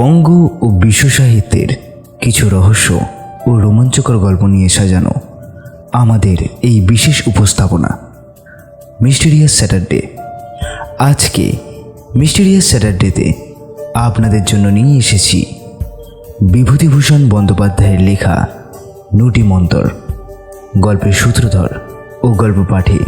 বঙ্গ ও বিশ্ব সাহিত্যের কিছু রহস্য ও রোমাঞ্চকর গল্প নিয়ে সাজানো আমাদের এই বিশেষ উপস্থাপনা, মিস্টেরিয়াস স্যাটারডে। আজকে মিস্টেরিয়াস স্যাটারডেতে আপনাদের জন্য নিয়ে এসেছি বিভূতিভূষণ বন্দ্যোপাধ্যায়ের লেখা নুটি মন্তর, গল্পের সূত্রধর ও গল্প পাঠে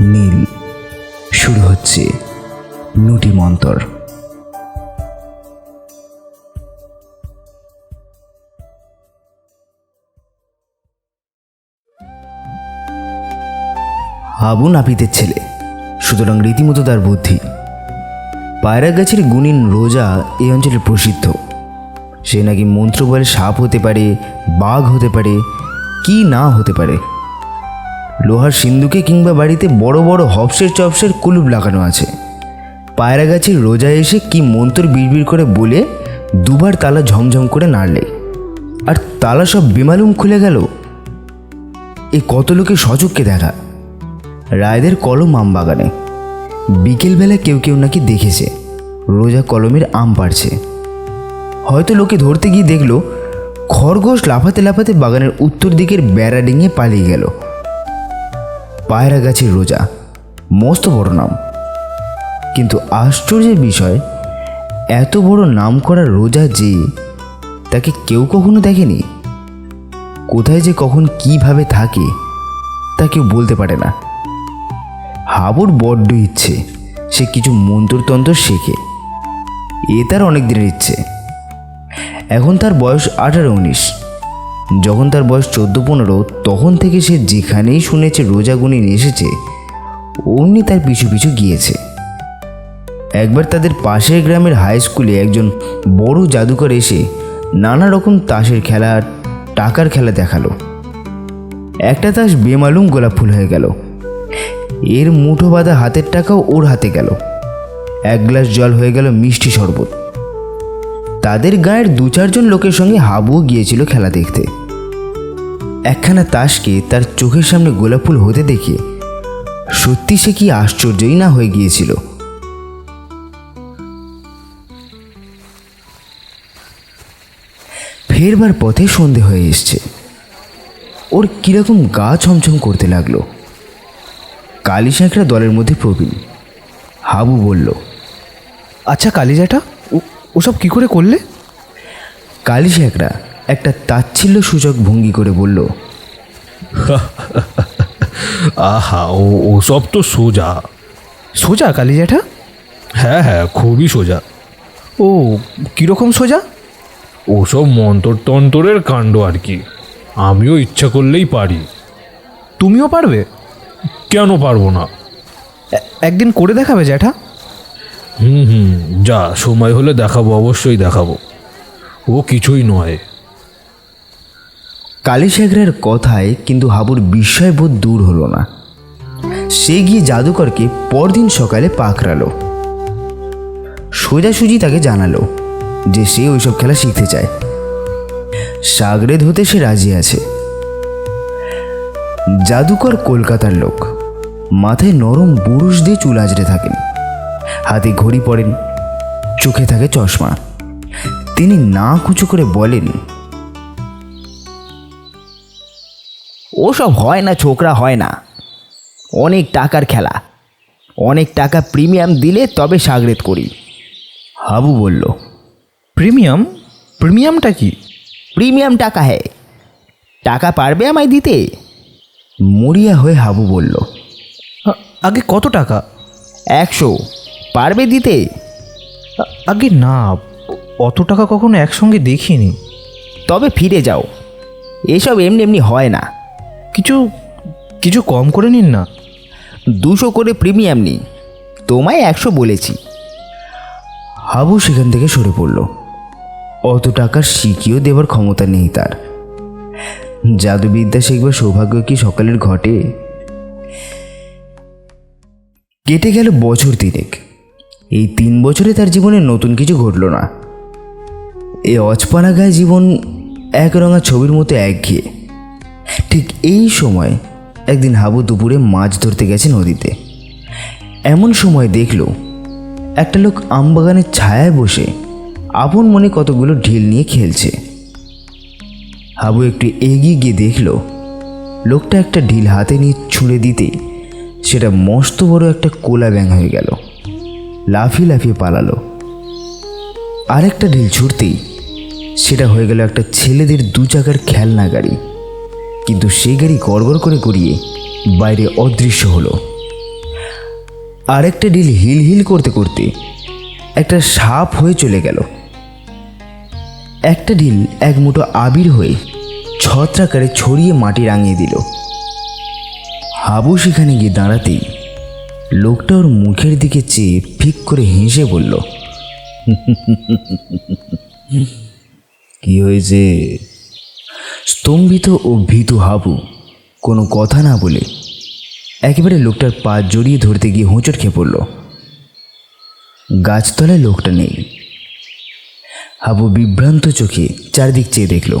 নীল। শুরু হচ্ছে নুটি মন্তর। হাবু নাপিতের ছেলে। সুতরাং রীতিমতো তার বুদ্ধি। পায়রা গাছের গুণিন রোজা এই অঞ্চলে প্রসিদ্ধ। সে নাকি মন্ত্র বলে সাপ হতে পারে, বাঘ হতে পারে, কি না হতে পারে। লোহার সিন্ধুকে কিংবা বাড়িতে বড় বড় হপসের চপসের কুলুপ লাগানো আছে। পায়রা গাছের রোজা এসে কি মন্ত্র বিড়বিড় করে বলে দুবার তালা ঝমঝম করে নাড়লে। আর তালা সব বেমালুম খুলে গেল। এ কত লোকে সচককে দেখা। রায়দের কলম আম বাগানে। বিকেলবেলা কেউ কেউ নাকি দেখেছে, রোজা কলমের আম পাড়ছে। হয়তো লোকে ধরতে গিয়ে দেখল, খরগোশ লাফাতে লাফাতে বাগানের উত্তর দিকের বেড়া ডিঙে পালিয়ে গেল। পায়রা গাছের রোজা, মস্ত বড় নাম। কিন্তু আশ্চর্যের বিষয়, এত বড় নাম করা রোজা যে তাকে কেউ কখনো দেখেনি। কোথায় যে কখন কীভাবে থাকে, তা কেউ বলতে পারে না। হাবুর বড্ড ইচ্ছে। সে কিছু মন্ত্রতন্ত্র শেখে। এ তার অনেক দিনের ইচ্ছে। এখন তার বয়স আঠারো উনিশ। যখন তার বয়স চোদ্দ পনেরো, তখন থেকে সে যেখানেই শুনেছে রোজা গুনিন এসেছে, অমনি তার পিছু পিছু গিয়েছে। একবার তাদের পাশের গ্রামের হাই স্কুলে একজন বড় জাদুকর এসে নানা রকম তাসের খেলা টাকার খেলা দেখাল। একটা তাস বেমালুম গোলাপ ফুল হয়ে গেল। এর মুঠো বাঁধা হাতের টাকাও ওর হাতে গেল। এক গ্লাস জল হয়ে গেল মিষ্টি শরবত। তাদের গায়ের দু চারজন লোকের সঙ্গে হাবুও গিয়েছিল খেলা দেখতে। একখানা তাসকে তার চোখের সামনে গোলাপ ফুল হতে দেখে সত্যি সে কি আশ্চর্যই না হয়ে গিয়েছিল। ফেরবার পথে সন্ধে হয়ে এসছে। ওর কীরকম গা ছমছম করতে লাগল। কালী দলের মধ্যে প্রবীণ। হাবু বলল আচ্ছা কালিজাটা ও- ওসব কি করে করলে? কালী একটা তাচ্ছিল্য সূচক ভঙ্গি করে বলল আহা ও ওসব তো সোজা। সোজা কালিজাটা? হ্যাঁ হ্যাঁ খুবই সোজা। ও কীরকম সোজা? ওসব মন্তরতন্ত্রের কাণ্ড আর কি। আমিও ইচ্ছা করলেই পারি। তুমিও পারবে? কেন পারব না? একদিন করে দেখাবে জ্যাঠা। হুম হুম যা সময় হলে দেখাবো অবশ্যই দেখাবো। ও কিছুই নয়। কালী শেখরের কথায় কিন্তু হাবুর বিস্ময়বোধ দূর হলো না। সে গিয়ে জাদুকরকে পরদিন সকালে পাকড়ালো। সোজাসুজি তাকে জানালো যে সে ওইসব খেলা শিখতে চায়। সাগরেদ হতে সে রাজি আছে। জাদুকর কলকাতার লোক। মাথায় নরম বুরুষ দিয়ে চুল আজড়ে থাকেন। হাতে ঘড়ি পড়েন চোখে থাকে চশমা। তিনি না কুচু করে বলেন ওসব হয় না ছোকরা হয় না। অনেক টাকার খেলা। অনেক টাকা প্রিমিয়াম দিলে তবে সাগরেত করি। হাবু বলল প্রিমিয়াম? প্রিমিয়ামটা কি? প্রিমিয়াম টাকা হ্যাঁ টাকা পারবে আমায় দিতে? মরিয়া হয়ে হাবু বলল আগে কত টাকা? একশো। পারবে দিতে? আ- আগে না অত টাকা কখনো একসঙ্গে দেখিনি। তবে ফিরে যাও। এসব এমনি এমনি হয় না। কিছু কিছু কম করে নিন না। দুশো করে প্রিমিয়াম নিই। তোমায় একশো বলেছি। হাবু সেখান থেকে সরে পড়ল। অত টাকার শিখিও দেবার ক্ষমতা নেই তার। জাদুবিদ্যা শিখবার সৌভাগ্য কি সকালের ঘটে? কেটে গেল বছর তিনেক। এই তিন বছরে তার জীবনে নতুন কিছু ঘটল না। এ অচপানা গায়ে জীবন একরঙা ছবির মতো একঘেয়ে। ঠিক এই সময় একদিন হাবু দুপুরে মাছ ধরতে গেছে নদীতে। এমন সময় দেখল, একটা লোক আমবাগানের ছায়ায় বসে আপন মনে কতগুলো ঢিল নিয়ে খেলছে। হাবু একটু এগিয়ে গিয়ে দেখল, লোকটা একটা ঢিল হাতে নিয়ে ছুঁড়ে দিতে সেটা মস্ত বড় একটা কোলা ব্যাং হয়ে গেল। লাফিয়ে লাফিয়ে পালালো। আরেকটা ঢিল ছুটতেই সেটা হয়ে গেল একটা ছেলেদের দু চাকার খেলনা গাড়ি। কিন্তু সেই গাড়ি গড়গড় করে গড়িয়ে বাইরে অদৃশ্য হলো। আরেকটা ডিল হিল হিল করতে করতে একটা সাপ হয়ে চলে গেল। একটা ডিল এক মুঠো আবির হয়ে ছত্রাকারে ছড়িয়ে মাটি রাঙিয়ে দিল। হাবু সেখানে গিয়ে দাঁড়াতেই লোকটা ওর মুখের দিকে চেয়ে ফিক করে হেসে বলল, কি হয়েছে? স্তম্ভিত ও ভীতু হাবু কোনো কথা না বলে একেবারে লোকটার পা জড়িয়ে ধরতে গিয়ে হোঁচট খেয়ে পড়ল। গাছতলায় লোকটা নেই। হাবু বিভ্রান্ত চোখে চারদিক চেয়ে দেখল,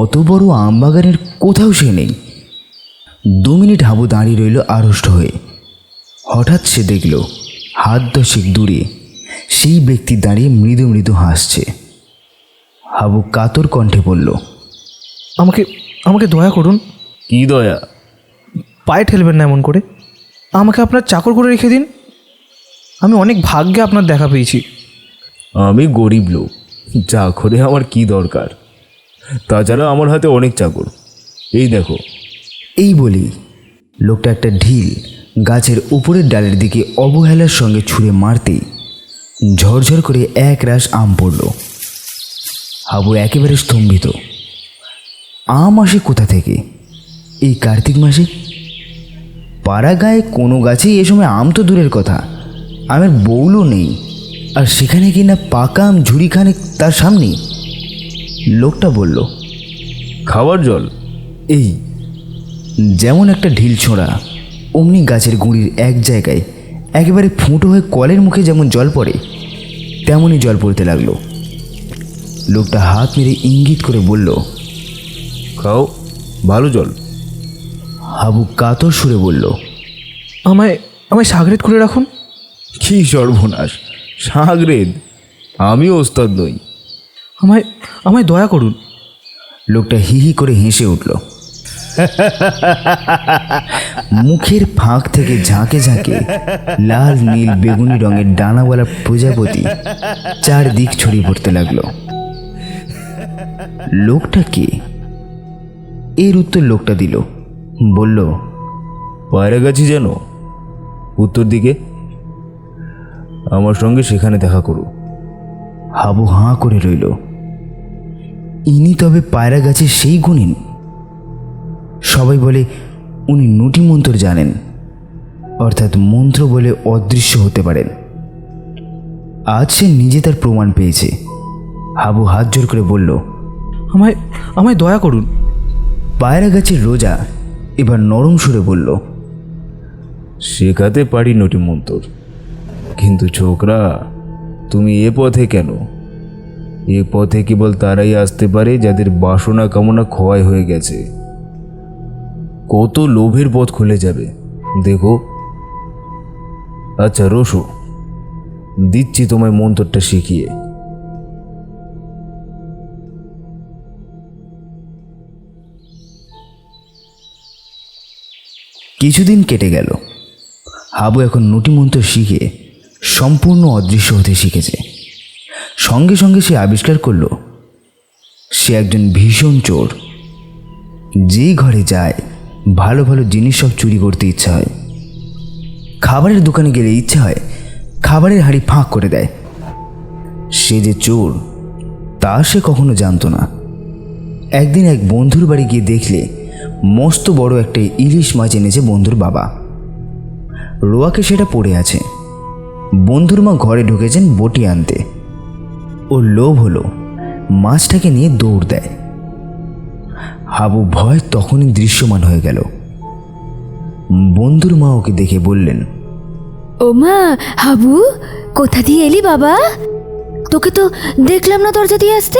অত বড় আমবাগানের কোথাও সে নেই। দু মিনিট হাবু দাঁড়িয়ে রইল আড়ষ্ট হয়ে। হঠাৎ সে দেখল হাত দশেক দূরে সেই ব্যক্তি দাঁড়িয়ে মৃদু মৃদু হাসছে। হাবু কাতর কণ্ঠে বলল আমাকে আমাকে দয়া করুন। কি দয়া? পায়ে ঠেলবেন না এমন করে। আমাকে আপনার চাকর করে রেখে দিন। আমি অনেক ভাগ্যে আপনার দেখা পেয়েছি। আমি গরিব লোক যা চাকরে আমার কি দরকার? তাছাড়া আমার হাতে অনেক চাকর। এই দেখো এই বলি লোকটা একটা ঢিল গাছের উপরের ডালের দিকে অবহেলার সঙ্গে ছুঁড়ে মারতেই ঝরঝর করে এক রাশ আম পড়ল। হাবু একেবারে স্তম্ভিত। আম আসে কোথা থেকে? এই কার্তিক মাসে? পাড়া গায়ে কোনো গাছেই এ সময় আম তো দূরের কথা। আমের বউলও নেই। আর সেখানে কি না পাকা আম ঝুড়িখানে তার সামনে লোকটা বলল খাবার জল। এই যেমন একটা ঢিল ছোঁড়া অমনি গাছের গুঁড়ির এক জায়গায় একেবারে ফুটো হয়ে কলের মুখে যেমন জল পড়ে তেমনই জল পড়তে লাগল। লোকটা হাত মেরে ইঙ্গিত করে বলল খাও ভালো জল। হাবু কাতর সুরে বলল আমায় আমায় সাগরেত করে রাখুন। কি সর্বনাশ সাগরেদ আমি ওস্তাদ নই। আমায় আমায় দয়া করুন। লোকটা হি হি করে হেসে উঠল। মুখের ফাঁক থেকে ঝাঁকে ঝাঁকে লাল নীল বেগুনি রঙের ডানাওয়ালা প্রজাপতি চারদিক ছড়িয়ে পড়তে লাগল। লোকটা কে? এর উত্তর লোকটা দিল। বলল পায়রা গাছি যেন উত্তর দিকে আমার সঙ্গে সেখানে দেখা করো। হাবু হাঁ করে রইল। ইনি তবে পায়রা গাছের সেই গুণিন? সবাই বলে উনি নুটি মন্ত্র জানেন। অর্থাৎ মন্ত্র বলে অদৃশ্য হতে পারেন। আজ সে নিজে তার প্রমাণ পেয়েছে। হাবু হাত জোর করে বলল আমায় আমায় দয়া করুন। পায়রা গাছের রোজা এবার নরম সুরে বলল শেখাতে পারি নটি মন্তর কিন্তু ছোকরা তুমি এ পথে কেন? এ পথে কেবল তারাই আসতে পারে যাদের বাসনা কামনা ক্ষয় হয়ে গেছে। কত লোভের পথ খুলে যাবে। দেখো। আচ্ছা রসু। দিচ্ছি তোমায় মন্ত্রটা শিখিয়ে। কিছুদিন কেটে গেল। হাবু এখন নুটি মন্ত্র শিখে সম্পূর্ণ অদৃশ্য হতে শিখেছে। সঙ্গে সঙ্গে সে আবিষ্কার করল, সে একজন ভীষণ চোর। যেই ঘরে যায় ভালো ভালো জিনিস সব চুরি করতে ইচ্ছা হয়। খাবারের দোকানে গেলে ইচ্ছা হয়, খাবারের হাঁড়ি ফাঁক করে দেয়। সে যে চোর, তা সে কখনো জানতো না। একদিন এক বন্ধুর বাড়ি গিয়ে দেখলে, মস্ত বড় একটা ইলিশ মাছ এনেছে বন্ধুর বাবা। রোয়াকে সেটা পড়ে আছে। বন্ধুর মা ঘরে ঢুকেছেন বটি আনতে। ওর লোভ হলো, মাছটাকে নিয়ে দৌড় দেয়। হাবু ভয় তখনই দৃশ্যমান হয়ে গেল। বন্ধুর মা ওকে দেখে বললেন ও মা হাবু কোথা দিয়ে এলি বাবা? তোকে তো দেখলাম না দরজা দিয়ে আসতে।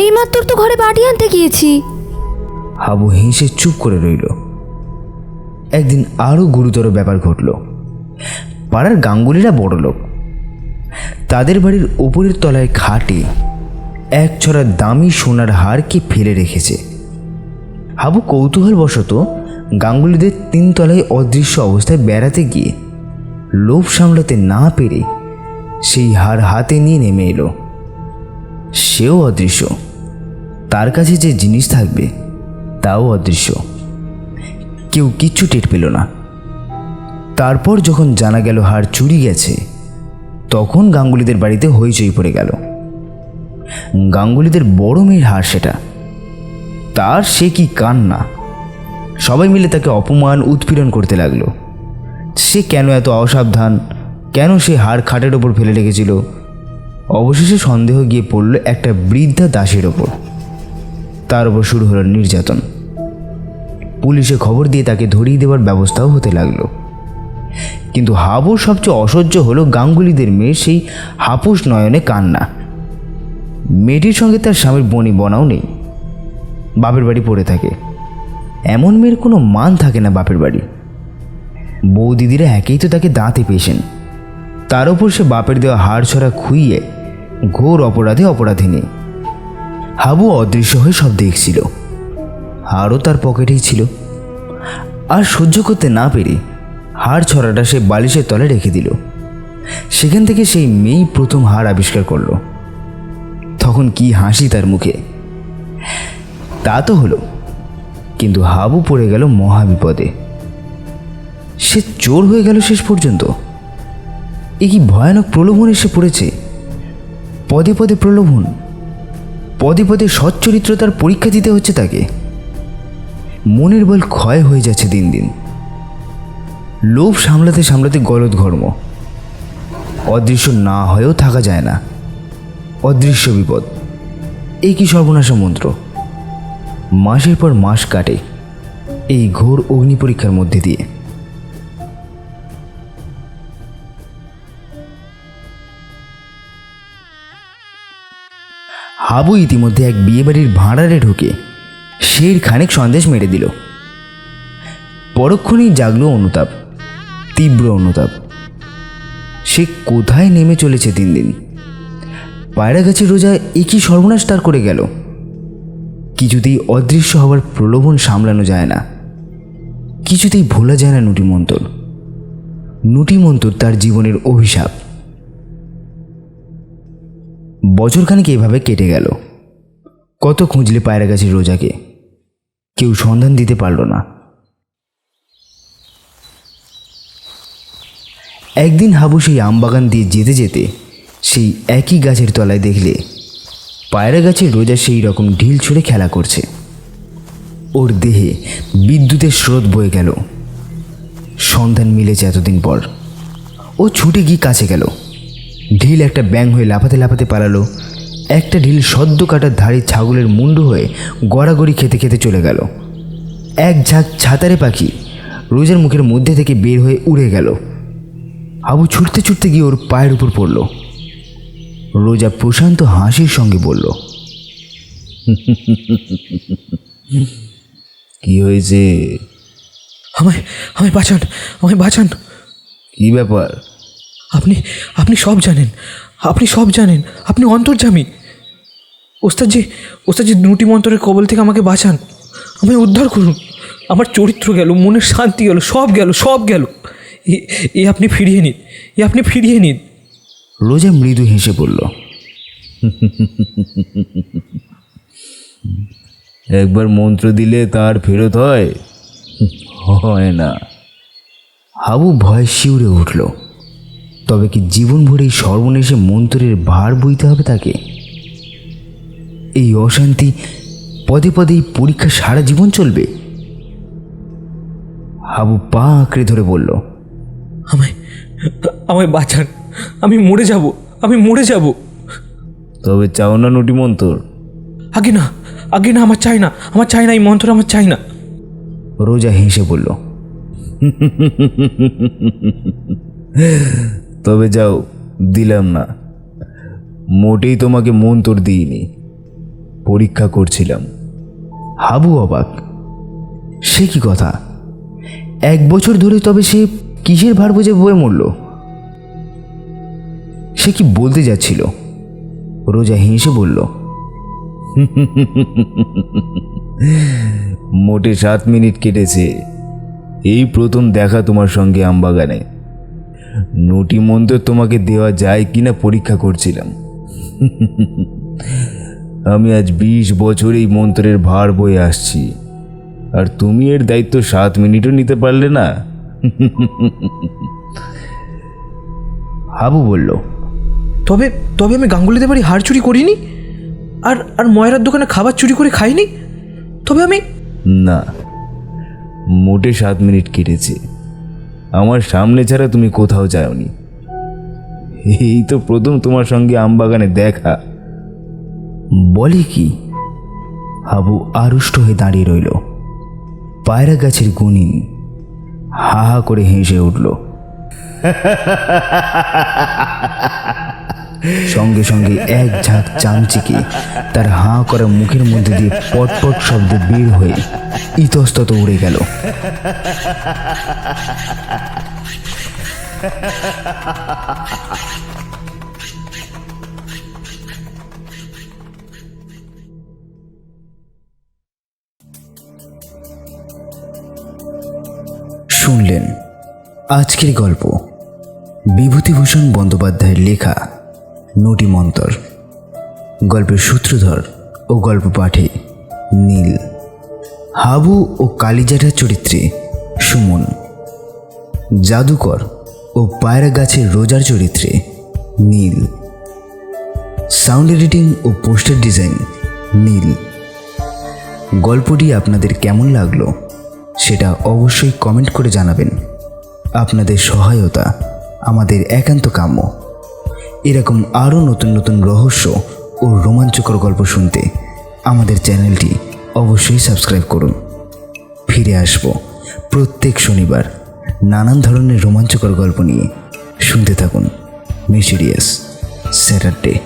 এইমাত্র তো ঘরে বাড়ি আনতে গিয়েছি। হাবু হেসে চুপ করে রইল। একদিন আরও গুরুতর ব্যাপার ঘটল। পাড়ার গাঙ্গুলিরা বড় লোক। তাদের বাড়ির ওপরের তলায় খাটে এক ছড়া দামি সোনার হারকে ফেলে রেখেছে। হাবু কৌতূহলবশত গাঙ্গুলিদের তিনতলায় অদৃশ্য অবস্থায় বেড়াতে গিয়ে লোভ সামলাতে না পেরে সেই হার হাতে নিয়ে নেমে এলো। সেও অদৃশ্য। তার কাছে যে জিনিস থাকবে, তাও অদৃশ্য। কেউ কিচ্ছু টের পেল না। তারপর যখন জানা গেল হার চুরি গেছে, তখন গাঙ্গুলিদের বাড়িতে হইচই পড়ে গেল। গাঙ্গুলিদের বড় মেয়ের হার সেটা। তার সে কি কান্না? সবাই মিলে তাকে অপমান, উৎপীড়ন করতে লাগল। সে কেন এত অসাবধান? কেন সে হার খাটের ওপর ফেলে রেখেছিল? অবশেষে সন্দেহ গিয়ে পড়ল একটা বৃদ্ধা দাসের ওপর। তার ওপর শুরু হলো নির্যাতন। পুলিশে খবর দিয়ে তাকে ধরিয়ে দেওয়ার ব্যবস্থাও হতে লাগল। কিন্তু হাবুর সবচেয়ে অসহ্য হলো গাঙ্গুলিদের মেয়ে সেই হাপুস নয়নে কান্না। মেয়েটির সঙ্গে তার স্বামীর বনি বনাও নেই। বাপের বাড়ি পড়ে থাকে। এমন মেয়ের কোনো মান থাকে না বাপের বাড়ি। বউ দিদিরা একেই তো তাকে দাঁতে পেয়েছেন তার ওপর সে বাপের দেওয়া হাড় ছড়া খুইয়ে ঘোর অপরাধে অপরাধিনী। হাবু অদৃশ্য হয়ে সব দেখছিল। হাড়ও তার পকেটেই ছিল। আর সহ্য করতে না পেরে হাড় ছড়াটা সে বালিশের তলে রেখে দিল। সেখান থেকে সেই মেয়েই প্রথম হাড় আবিষ্কার করল। তখন কি হাসি তার মুখে। তা তো হলো। কিন্তু হাবু পড়ে গেল মহাবিপদে। সে চোর হয়ে গেল শেষ পর্যন্ত। এ কি ভয়ানক প্রলোভন এসে পড়েছে? পদে পদে প্রলোভন, পদে পদে সচ্চরিত্রতার পরীক্ষা দিতে হচ্ছে তাকে। মনের বল ক্ষয় হয়ে যাচ্ছে দিন দিন। লোভ সামলাতে সামলাতে গলদ ঘর্ম। অদৃশ্য না হয়েও থাকা যায় না। অদৃশ্য বিপদ। এই কি সর্বনাশা মন্ত্র? মাসের পর মাস কাটে এই ঘোর অগ্নি পরীক্ষার মধ্যে দিয়ে। হাবু ইতিমধ্যে এক বিয়েবাড়ির ভাঁড়ারে ঢুকে সেই খানিক সন্দেশ মেরে দিল। পরক্ষণেই জাগলো অনুতাপ, তীব্র অনুতাপ। সে কোথায় নেমে চলেছে দিন দিন? পায়রা গাছের রোজা একই সর্বনাশ তার করে গেল? কিছুতেই অদৃশ্য হওয়ার প্রলোভন সামলানো যায় না। কিছুতেই ভোলা যায় না নুটিমন্তর। নুটিমন্তর তার জীবনের অভিশাপ। বছরখানেক এভাবে কেটে গেল। কত খুঁজলে পায়রা গাছের রোজাকে। কেউ সন্ধান দিতে পারল না। একদিন হাবু সেই আমবাগান দিয়ে যেতে যেতে সেই একই গাছের তলায় দেখলে পায়রা গাছের রোজা সেই রকম ঢিল ছুঁড়ে খেলা করছে। ওর দেহে বিদ্যুতের স্রোত বয়ে গেল। সন্ধান মিলেছে এতদিন পর। ও ছুটে গিয়ে কাছে গেল। ঢিল একটা ব্যাং হয়ে লাফাতে লাফাতে পালালো। একটা ঢিল সদ্য কাটার ধারে ছাগলের মুন্ডু হয়ে গড়াগড়ি খেতে খেতে চলে গেল। এক ঝাঁক ছাতারে পাখি রোজার মুখের মধ্যে থেকে বের হয়ে উড়ে গেল। আবু ছুটতে ছুটতে গিয়ে ওর পায়ের উপর পড়ল। রোজা প্রশান্ত হাসির সঙ্গে বলল কি হয়েছে? আমায় আমায় বাঁচান আমায় বাঁচান। কি ব্যাপার? আপনি আপনি সব জানেন আপনি সব জানেন আপনি অন্তর্জামী। ওস্তাদজি ওস্তাদজি দুটি মন্ত্রের কবল থেকে আমাকে বাঁচান। আমায় উদ্ধার করুন। আমার চরিত্র গেল মনের শান্তি গেল সব গেল সব গেল। এ- এ আপনি ফিরিয়ে নিন এ আপনি ফিরিয়ে নিন। রোজা মৃদু হেসে বলল একবার মন্ত্র দিলে তার ফেরত হয়? হয় না। হাবু ভয় শিউরে উঠল। তবে কি জীবন ভরে এই সর্বনেশে মন্ত্রের ভার বইতে হবে তাকে? এই অশান্তি পদে পদে এই পরীক্ষা সারা জীবন চলবে? হাবু পা আঁকড়ে ধরে বলল আমায় আমায় বাঁচান। আমি মরে যাব আমি মরে যাব। তবে চাও না নটি মন্তর? আগে না আগে না আমার চাই না আমার চাই না এই মন্ত্র আমার চাই না। রোজা হেসে বলল। তবে যাও দিলাম না। মোটেই তোমাকে মন্ত্র দিইনি। পরীক্ষা করছিলাম। হাবু অবাক। সে কি কথা? এক বছর ধরে তবে সে কিসের ভার বোঝে বয়ে মরল? সে কি বলতে যাচ্ছিল? রোজা হেসে বলল, মোটে সাত মিনিট কেটেছে। এই প্রথম দেখা তোমার সঙ্গে আমবাগানে। নটি মন্ত্র তোমাকে দেওয়া যায় কিনা পরীক্ষা করছিলাম। আমি আজ বিশ বছর এই মন্ত্রের ভার বয়ে আসছি। আর তুমি এর দায়িত্ব সাত মিনিটও নিতে পারলে না? হাবু বলল তবে তবে আমি গাঙ্গুলিদের বাড়ি হার চুরি করিনি? আর আর ময়রার দোকানে খাবার চুরি করে খাইনি? তবে আমি না, মোটে সাত মিনিট কেটেছে। আমার সামনে ছাড়া তুমি কোথাও যাওনি। এই তো প্রথম তোমার সঙ্গে আমবাগানে দেখা। বলে কি, হাবু আড়ষ্ট হয়ে দাঁড়িয়ে রইল। পায়রা গাছের গুনিন হা হা করে হেসে উঠল। সঙ্গে সঙ্গে এক ঝাঁক চামচিকে তার হাঁ করা মুখের মধ্যে দিয়ে পটপট শব্দে বের হয়ে ইতস্তত উড়ে গেল। শুনলেন আজকের গল্প। বিভূতিভূষণ বন্দ্যোপাধ্যায়ের লেখা নটি মন্তর গল্পের সূত্রধর ও গল্প পাঠে নীল। হাবু ও কালীজাটার চরিত্রে সুমন। জাদুকর ও পায়রা গাছের রোজার চরিত্রে নীল। সাউন্ড এডিটিং ও পোস্টার ডিজাইন নীল। গল্পটি আপনাদের কেমন লাগল সেটা অবশ্যই কমেন্ট করে জানাবেন। আপনাদের সহায়তা আমাদের একান্ত কাম্য। এরকম আরও নতুন নতুন রহস্য ও রোমাঞ্চকর গল্প শুনতে আমাদের চ্যানেলটি অবশ্যই সাবস্ক্রাইব করুন। ফিরে আসব প্রত্যেক শনিবার নানান ধরনের রোমাঞ্চকর গল্প নিয়ে। শুনতে থাকুন। মিসিরিয়াস স্যাটারডে